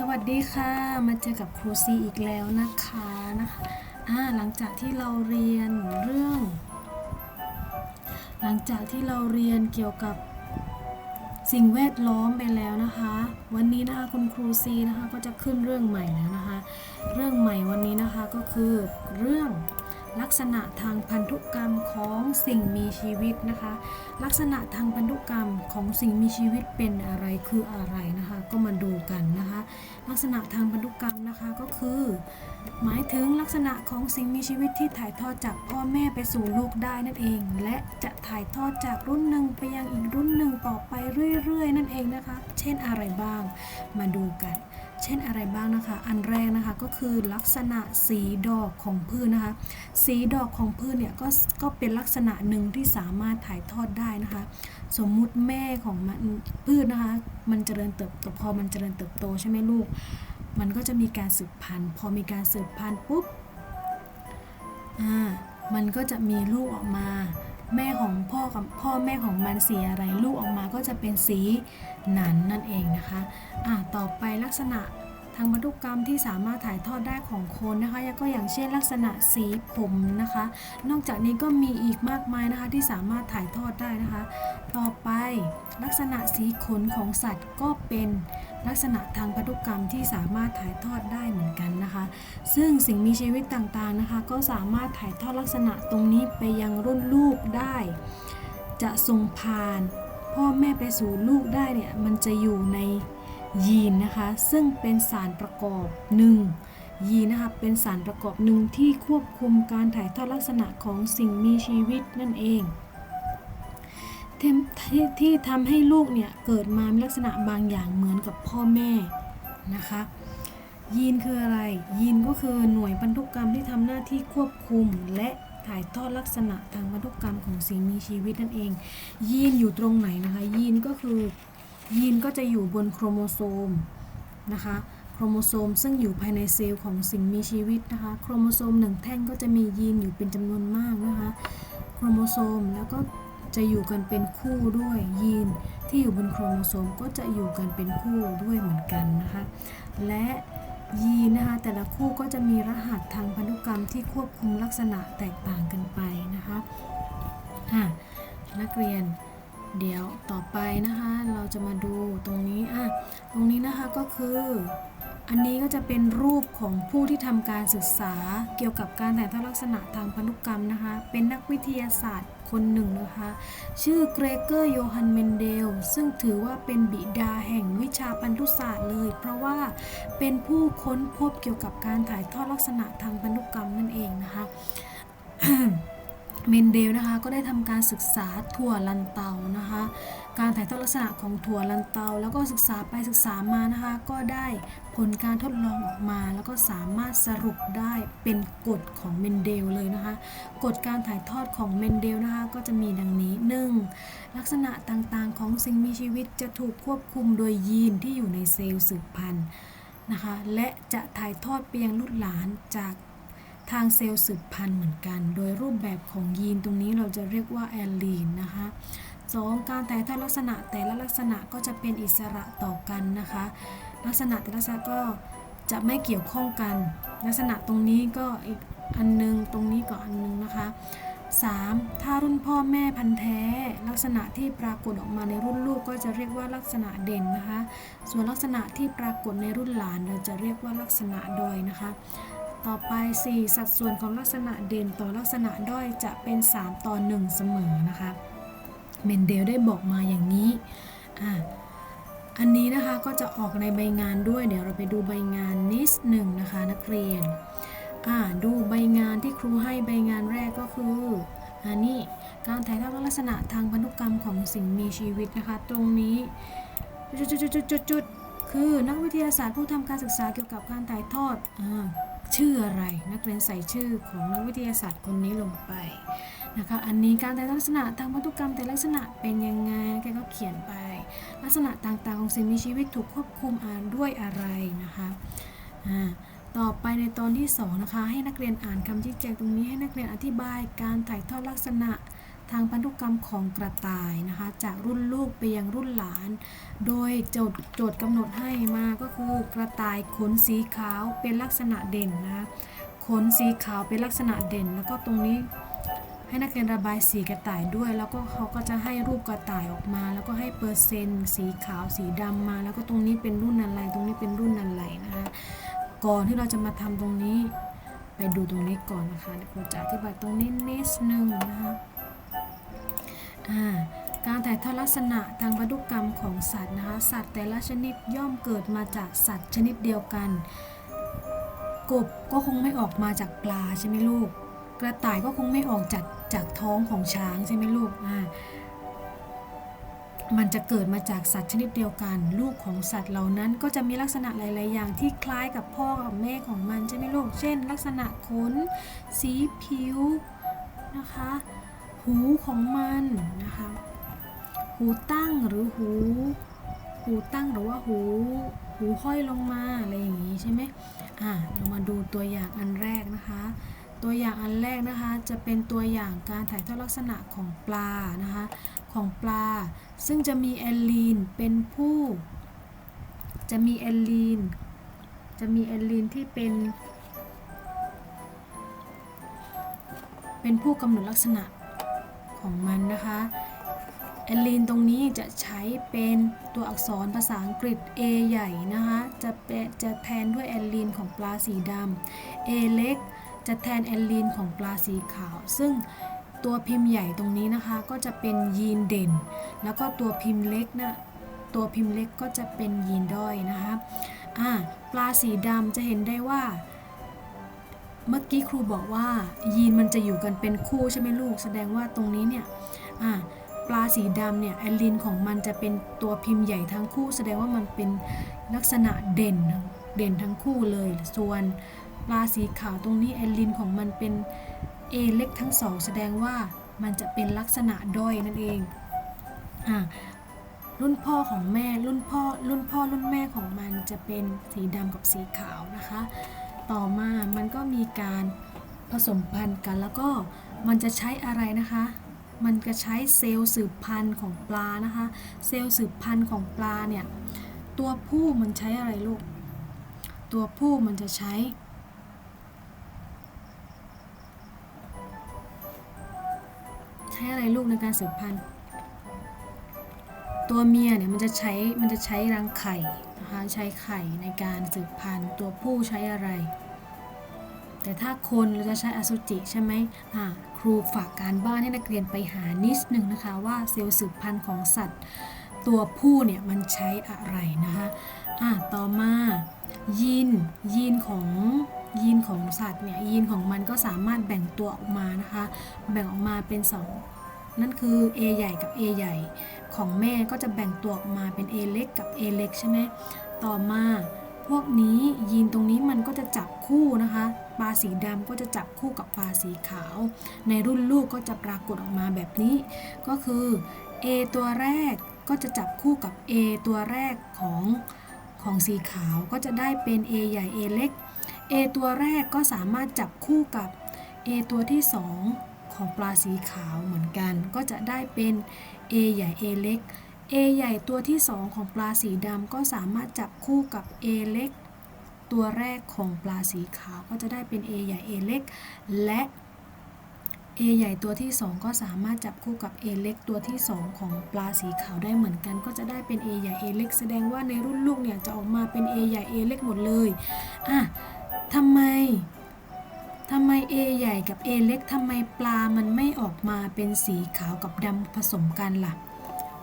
สวัสดีค่ะ มาเจอกับครูซีอีกแล้วนะคะนะคะอ่าหลังจากที่เราเรียนเรื่อง หลังจากที่เราเรียนเกี่ยวกับสิ่งแวดล้อมไปแล้วนะคะ วันนี้นะคะคุณครูซีนะคะก็จะขึ้นเรื่องใหม่แล้วนะคะ เรื่องใหม่วันนี้นะคะก็คือเรื่อง ลักษณะทางพันธุกรรมของสิ่งมีชีวิตนะคะ ลักษณะทางพันธุกรรมของสิ่งมีชีวิตเป็นอะไรคืออะไรนะคะ ก็มาดูกันนะคะ ลักษณะทางพันธุกรรมนะคะก็คือ หมายถึงลักษณะของสิ่งมีชีวิตที่ถ่ายทอดจากพ่อแม่ไปสู่ลูกได้นั่นเอง และจะถ่ายทอดจากรุ่นหนึ่งไปยังอีกรุ่นหนึ่งต่อไปเรื่อย ๆ นั่นเองนะคะ เช่นอะไรบ้าง มาดูกัน เช่นอะไรบ้างนะคะ อันแรกนะคะก็คือลักษณะสีดอกของพืชนะคะ สีดอกของพืชเนี่ยก็ก็เป็นลักษณะหนึ่งที่สามารถถ่ายทอดได้นะคะ สมมุติแม่ของมันพืชนะคะ มันเจริญเติบโตพอมันเจริญเติบโตใช่ไหมลูก มันก็จะมีการสืบพันธุ์ พอมีการสืบพันธุ์ปุ๊บ อ่า มันก็จะมีลูกออกมา แม่ของพ่อกับพ่อแม่ของมันสีอะไรลูกออกมาก็จะเป็นสีหนันนั่นเองนะคะอ่าต่อไปลักษณะทางพันธุกรรมที่สามารถถ่ายทอดได้ของคนนะคะก็อย่างเช่นลักษณะสีผมนะคะ นอกจากนี้ก็มีอีกมากมายนะคะที่สามารถถ่ายทอดได้นะคะ ต่อไปลักษณะสีขนของสัตว์ก็เป็น ลักษณะทางพันธุกรรมที่สามารถถ่ายทอดได้เหมือนกันนะคะ ซึ่งสิ่งมีชีวิตต่างๆนะคะ ก็สามารถถ่ายทอดลักษณะตรงนี้ไปยังรุ่นลูกได้ จะส่งผ่านพ่อแม่ไปสู่ลูกได้เนี่ยมันจะอยู่ในยีนนะคะ ซึ่งเป็นสารประกอบหนึ่งยีนนะคะเป็นสารประกอบหนึ่งที่ควบคุมการถ่ายทอดลักษณะของสิ่งมีชีวิตนั่นเอง ที่ที่ที่ทำให้ลูกเนี่ยเกิดมามีลักษณะบางอย่างเหมือนกับพ่อแม่นะคะยีนคืออะไร ยีนก็คือหน่วยพันธุกกรรมที่ทำหน้าที่ควบคุม และถ่ายทอดลักษณะทางพันธุกรรมของสิ่งมีชีวิตนั่นเอง ยีนอยู่ตรงไหนนะคะ ยีนก็คือยีนก็จะอยู่บนโครโมโซมนะคะโครโมโซมซึ่งอยู่ภายในเซลล์ของสิ่งมีชีวิตนะคะโครโมโซมหนึ่งแท่งก็จะมียีนอยู่เป็นจำนวนมากนะคะโครโมโซมแล้วก็ จะอยู่กันเป็นคู่ด้วยยีนที่อยู่บนโครโมโซมก็จะอยู่กันเป็นคู่ด้วยเหมือนกันนะคะและยีนนะคะแต่ละคู่ก็จะมีรหัสทางพันธุกรรมที่ควบคุมลักษณะแตกต่างกันไปนะคะอะนักเรียนเดี๋ยวต่อไปนะคะ เราจะมาดูตรงนี้อะตรงนี้นะคะก็คือ อันนี้ก็จะเป็นรูปของผู้ที่ทำการศึกษาเกี่ยวกับการถ่ายทอดลักษณะทางพันธุกรรมนะคะ เป็นนักวิทยาศาสตร์คนหนึ่งนะคะ ชื่อเกรเกอร์โยฮันเมนเดล ซึ่งถือว่าเป็นบิดาแห่งวิชาพันธุศาสตร์เลย เพราะว่าเป็นผู้ค้นพบเกี่ยวกับการถ่ายทอดลักษณะทางพันธุกรรมนั่นเองนะคะเมนเดลนะคะก็ได้ทำการศึกษาถั่วลันเตานะคะ การถ่ายทอดลักษณะของถั่วลันเตา แล้วก็ศึกษาไปศึกษามานะคะ ก็ได้ผลการทดลองออกมา แล้วก็สามารถสรุปได้เป็นกฎของเมนเดลเลยนะคะกฎการถ่ายทอดของเมนเดลนะคะ ก็จะมีดังนี้ 1. ลักษณะต่างๆของสิ่งมีชีวิตจะถูกควบคุมโดยยีนที่อยู่ในเซลล์สืบพันธุ์นะคะและจะถ่ายทอดไปยังลูกหลานจากทางเซลล์สืบพันธุ์เหมือนกัน โดยรูปแบบของยีนตรงนี้เราจะเรียกว่าแอลลีนนะคะ 2. การถ่ายทอดลักษณะแต่ละลักษณะก็จะเป็นอิสระต่อกันนะคะ ลักษณะแต่ละลักษณะก็จะไม่เกี่ยวข้องกัน ลักษณะตรงนี้ก็อีกอันนึงตรงนี้ก็อันนึงนะคะ 3. ถ้ารุ่นพ่อแม่พันธุ์แท้ ลักษณะที่ปรากฏออกมาในรุ่นลูกก็จะเรียกว่าลักษณะเด่นนะคะ ส่วนลักษณะที่ปรากฏในรุ่นหลานเราจะเรียกว่าลักษณะดอยนะคะ ต่อไป 4 สัดส่วนของลักษณะเด่นต่อลักษณะด้อยจะเป็น 3 ต่อ 1 เสมอนะคะ เมนเดลได้บอกมาอย่างนี้อะอันนี้นะคะก็จะออกในใบงานด้วย เดี๋ยวเราไปดูใบงานนิดหนึ่งนะคะนักเรียนอ่าดูใบงานที่ครูให้ใบงานแรกก็คืออันนี้การถ่ายทอดลักษณะทางพันธุกรรมของสิ่งมีชีวิตนะคะ ตรงนี้จุดๆๆๆๆคือนักวิทยาศาสตร์ผู้ทำการศึกษาเกี่ยวกับการถ่ายทอดอ่า ชื่ออะไร นักเรียนใส่ชื่อของนักวิทยาศาสตร์คนนี้ลงไปนะคะอันนี้การแต่ลักษณะทางพันธุกรรมแต่ลักษณะเป็นยังไงแกก็เขียนไป ลักษณะต่างๆของสิ่งมีชีวิตถูกควบคุมอ่านด้วยอะไรนะคะอ่าต่อไปในตอนที่สองนะคะให้นักเรียนอ่านคำชี้แจงตรงนี้ให้นักเรียนอธิบายการถ่ายทอดลักษณะ ทางพันธุกรรมของกระต่ายนะคะ จากรุ่นลูกไปยังรุ่นหลาน โดยโจทย์โจทย์กำหนดให้มาก็คือกระต่ายขนสีขาวเป็นลักษณะเด่นนะคะขนสีขาวเป็นลักษณะเด่น แล้วก็ตรงนี้ให้นักเรียนระบายสีกระต่ายด้วย แล้วก็เขาก็จะให้รูปกระต่ายออกมา แล้วก็ให้เปอร์เซ็นต์สีขาวสีดำมา แล้วก็ตรงนี้เป็นรุ่นอะไร ตรงนี้เป็นรุ่นอะไรนะคะ ก่อนที่เราจะมาทำตรงนี้ ไปดูตรงนี้ก่อนนะคะเดี๋ยวครูจะอธิบายตรงนี้นิดนึงนะคะ การถ่ายทอดลักษณะทางพันธุกรรมของสัตว์นะคะ สัตว์แต่ละชนิดย่อมเกิดมาจากสัตว์ชนิดเดียวกัน กบก็คงไม่ออกมาจากปลาใช่ไหมลูก กระต่ายก็คงไม่ออกจากจากท้องของช้างใช่ไหมลูกอ่ามันจะเกิดมาจากสัตว์ชนิดเดียวกัน ลูกของสัตว์เหล่านั้นก็จะมีลักษณะหลาย ๆ อย่างที่คล้ายกับพ่อกับแม่ของมันใช่ไหมลูก เช่น ลักษณะขน สีผิวนะคะ หูของมันนะคะ หูตั้งหรือหู หูตั้งหรือว่าหู หูห้อยลงมาอะไรอย่างนี้ใช่ไหมอะเรามาดูตัวอย่างอันแรกนะคะ ตัวอย่างอันแรกนะคะ จะเป็นตัวอย่างการถ่ายทอดลักษณะของปลานะคะ ของปลา ซึ่งจะมีแอลลีนเป็นผู้ จะมีแอลลีน จะมีแอลลีนที่เป็น เป็นผู้กำหนดลักษณะ ของมันนะคะแอลลีนตรงนี้จะใช้เป็นตัวอักษรภาษาอังกฤษ A ใหญ่นะคะจะจะแทนด้วยแอลลีนของปลาสีดำ A เล็กจะแทนแอลลีนของปลาสีขาว ซึ่งตัวพิมพ์ใหญ่ตรงนี้นะคะ ก็จะเป็นยีนเด่น แล้วก็ตัวพิมพ์เล็กนะตัวพิมพ์เล็กก็จะเป็นยีนด้อยนะคะอ่าปลาสีดำจะเห็นได้ว่า เมื่อกี้ครูบอกว่ายีนมันจะอยู่กันเป็นคู่ใช่ไหมลูก แสดงว่าตรงนี้เนี่ยปลาสีดำเนี่ยแอลลินของมันจะเป็นตัวพิมพ์ใหญ่ทั้งคู่ แสดงว่ามันเป็นลักษณะเด่นเด่นทั้งคู่เลย ส่วนปลาสีขาวตรงนี้แอลลินของมันเป็น A เล็กทั้งสองแสดงว่ามันจะเป็นลักษณะด้อยนั่นเองอ่ารุ่นพ่อของแม่รุ่นพ่อรุ่นพ่อรุ่นแม่ของมันจะเป็นสีดำกับสีขาวนะคะ ต่อมามันก็มีการผสมพันธุ์กัน แล้วก็มันจะใช้อะไรนะคะ มันจะใช้เซลล์สืบพันธุ์ของปลานะคะ เซลล์สืบพันธุ์ของปลาเนี่ย ตัวผู้มันใช้อะไรลูก ตัวผู้มันจะใช้ ใช้อะไรลูกในการสืบพันธุ์ ตัวเมียเนี่ยมันจะใช้ มันจะใช้รังไข่ นะคะใช้ไข่ในการสืบพันธุ์ตัวผู้ใช้อะไร แต่ถ้าคนเราจะใช้อสุจิใช่ไหมอ่าครูฝากการบ้านให้นักเรียนไปหานิดนึงนะคะว่าเซลล์สืบพันธุ์ของสัตว์ ตัวผู้เนี่ยมันใช้อะไรนะคะอ่าต่อมายีนยีนของยีนของสัตว์เนี่ยยีนของมันก็สามารถแบ่งตัวออกมานะคะ แบ่งออกมาเป็นสอง นั่นคือ A ใหญ่กับ A ใหญ่ ของแม่ก็จะแบ่งตัวออกมาเป็น A เล็กกับ A เล็กใช่ไหมต่อมาพวกนี้ยีนตรงนี้มันก็จะจับคู่นะคะปลาสีดำก็จะจับคู่กับปลาสีขาว ในรุ่นลูกก็จะปรากฏออกมาแบบนี้ ก็คือ A ตัวแรกก็จะจับคู่กับ A ตัวแรกของของสีขาวก็จะได้เป็น A ใหญ่ A เล็ก A ตัวแรกก็สามารถจับคู่กับ A ตัวที่ 2 ของปลาสีขาวเหมือนกัน ก็จะได้เป็น A ใหญ่ A เล็ก A ใหญ่ตัวที่ 2 ของปลาสีดำก็สามารถจับคู่กับ A เล็ก ตัวแรกของปลาสีขาวก็จะได้เป็น A ใหญ่ A เล็ก และ A ใหญ่ตัวที่ 2 ก็สามารถจับคู่กับ A เล็กตัวที่ 2 ของปลาสีขาวได้เหมือนกัน ก็จะได้เป็น A ใหญ่ A เล็ก แสดงว่าในรุ่นลูกเนี่ยจะออกมาเป็น A ใหญ่ A เล็กหมดเลยอะทำไม ทำไม A ใหญ่กับ A เล็กทำไมปลามันไม่ออกมาเป็นสีขาวกับดำผสมกันล่ะ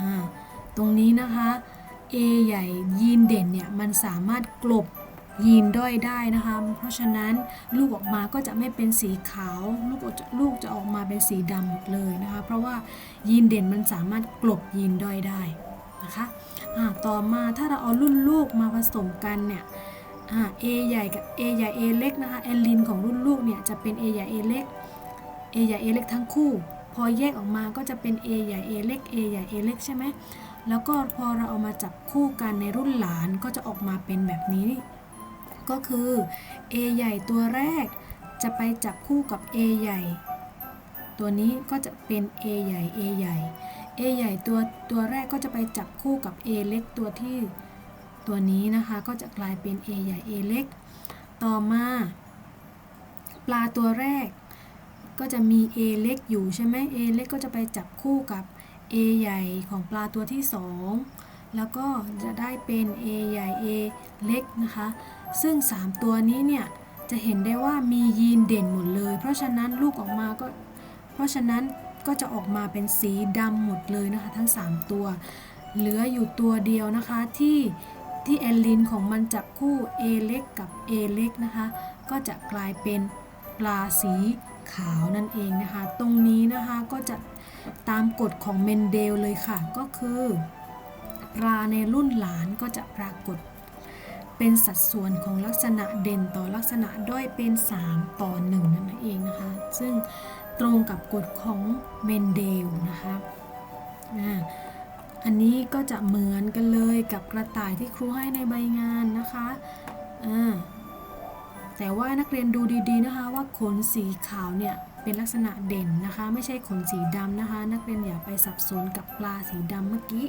อ่าตรงนี้นะคะ A ใหญ่ยีนเด่นเนี่ยมันสามารถกลบยีนด้อยได้นะคะ เพราะฉะนั้นลูกออกมาก็จะไม่เป็นสีขาว ลูกจะลูกจะออกมาเป็นสีดำหมดเลยนะคะ เพราะว่ายีนเด่นมันสามารถกลบยีนด้อยได้นะคะอ่าต่อมาถ้าเราเอารุ่นลูกมาผสมกันเนี่ย A ใหญ่กับ A ใหญ่ A เล็กนะคะแอลลินของรุ่นลูกเนี่ยจะเป็น A ใหญ่ A เล็ก A ใหญ่ A เล็กทั้งคู่ พอแยกออกมาก็จะเป็น A ใหญ่ A เล็ก A ใหญ่ A เล็กใช่ไหมแล้วก็พอเราเอามาจับคู่กันในรุ่นหลานก็จะออกมาเป็นแบบนี้ ก็คือ A ใหญ่ตัวแรก จะไปจับคู่กับ A ใหญ่ ตัวนี้ก็จะเป็น A ใหญ่ A ใหญ่ A ใหญ่ตัวตัวแรกก็จะไปจับคู่กับ A เล็กตัวที่ ตัวนี้นะคะก็จะกลายเป็น A ใหญ่ A เล็ก ต่อมา ปลาตัวแรก ก็จะมี A เล็กอยู่ใช่ไหม A เล็กก็จะไปจับคู่กับ A ใหญ่ของปลาตัวที่ 2 แล้วก็จะได้เป็น A ใหญ่ A เล็กนะคะ ซึ่ง 3 ตัวนี้เนี่ยจะเห็นได้ว่ามียีนเด่นหมดเลย เพราะฉะนั้นลูกออกมาก็ เพราะฉะนั้นก็จะออกมาเป็นสีดำหมดเลยนะคะ ทั้ง 3 ตัว เหลืออยู่ตัวเดียวนะคะที่ ที่แอลลินของมันจับคู่ A เล็กกับ A เล็กนะคะ ก็จะกลายเป็นปลาสีขาวนั่นเองนะคะ ตรงนี้นะคะก็จะตามกฎของเมนเดลเลยค่ะ ก็คือปลาในรุ่นหลานก็จะปรากฏ เป็นสัดส่วนของลักษณะเด่นต่อลักษณะด้อยเป็น 3 ต่อ 1 นั่นเองนะคะ ซึ่งตรงกับกฎของเมนเดลนะคะ อันนี้ก็จะเหมือนกันเลยกับกระต่ายที่ครูให้ในใบงานนะคะอ่าแต่ว่านักเรียนดูดีๆนะคะว่าขนสีขาวเนี่ยเป็นลักษณะเด่นนะคะ ไม่ใช่ขนสีดำนะคะ นักเรียนอย่าไปสับสนกับปลาสีดำเมื่อกี้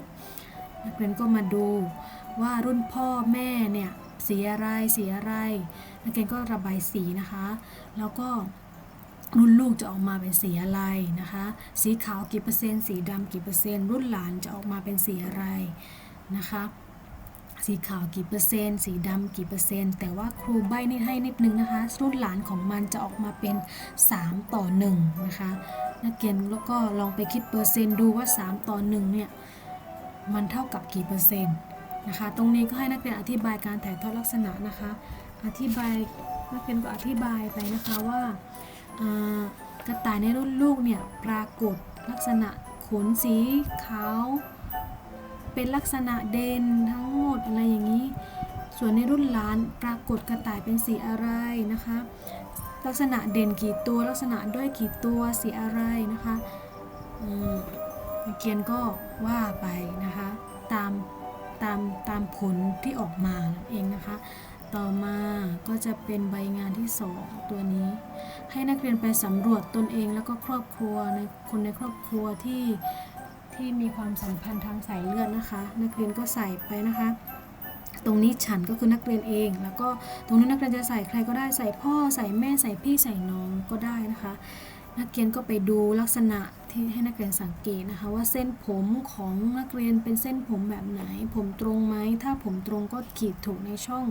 นักเรียนก็มาดูว่ารุ่นพ่อแม่เนี่ยสีอะไรสีอะไรนักเรียนก็ระบายสีนะคะ แล้วก็ รุ่นลูกจะออกมาเป็นสีอะไรนะคะ สีขาวกี่เปอร์เซ็นต์ สีดำกี่เปอร์เซ็นต์ รุ่นหลานจะออกมาเป็นสีอะไรนะคะ สีขาวกี่เปอร์เซ็นต์ สีดำกี่เปอร์เซ็นต์ แต่ว่าครูใบนิดให้นิดนึงนะคะ รุ่นหลานของมันจะออกมาเป็น 3 ต่อ1นะคะ นักเรียนแล้วก็ลองไปคิดเปอร์เซ็นต์ดูว่า 3 ต่อ1เนี่ย มันเท่ากับกี่เปอร์เซ็นต์นะคะ ตรงนี้ก็ให้นักเรียนอธิบายการถ่ายทอดลักษณะนะคะ อธิบายนักเรียนก็อธิบายไปนะคะว่า กระต่ายในรุ่นลูกเนี่ยปรากฏลักษณะขนสีขาว เป็นลักษณะเด่นทั้งหมดอะไรอย่างนี้ ส่วนในรุ่นหลานปรากฏกระต่ายเป็นสีอะไรนะคะ ลักษณะเด่นกี่ตัวลักษณะด้อยกี่ตัวสีอะไรนะคะอืมนักเรียนก็ว่าไปนะคะ ตามตามตามผลที่ออกมาเองนะคะ ต่อมาก็จะเป็นใบงานที่ 2 ตัวนี้ ให้นักเรียนไปสำรวจตนเองแล้วก็ครอบครัวในคนในครอบครัวที่ที่มีความสัมพันธ์ทางสายเลือดนะคะ นักเรียนก็ใส่ไปนะคะ ตรงนี้ฉันก็คือนักเรียนเอง แล้วก็ตรงนี้นักเรียนจะใส่ใครก็ได้ใส่พ่อใส่แม่ใส่พี่ใส่น้องก็ได้นะคะ นักเรียนก็ไปดูลักษณะที่ให้นักเรียนสังเกตนะคะ ว่าเส้นผมของนักเรียนเป็นเส้นผมแบบไหน ผมตรงไหมถ้าผมตรงก็ขีดถูกในช่อง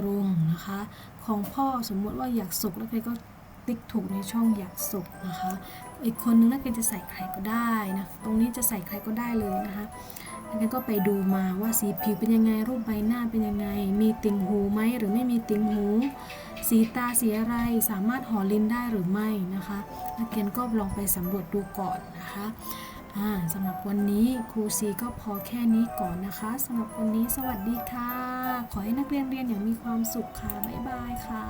ตรงนะคะ ของพ่อสมมติว่าอยากสุกนักเรียนก็ติ๊กถูกในช่องอยากสุกนะคะ อีกคนนึงนักเรียนจะใส่ใครก็ได้นะตรงนี้จะใส่ใครก็ได้เลยนะคะนักเรียนก็ไปดูมาว่าสีผิวเป็นยังไงรูปใบหน้าเป็นยังไง มีติ่งหูไหมหรือไม่มีติ่งหู สีตาสีอะไรสามารถห่อลิ้นได้หรือไม่นะคะนักเรียนก็ลองไปสำรวจดูก่อนนะคะ สำหรับวันนี้ครูซีก็พอแค่นี้ก่อนนะคะสำหรับวันนี้สวัสดีค่ะ ขอให้นักเรียนเรียนอย่างมีความสุขค่ะ บ๊ายบายค่ะ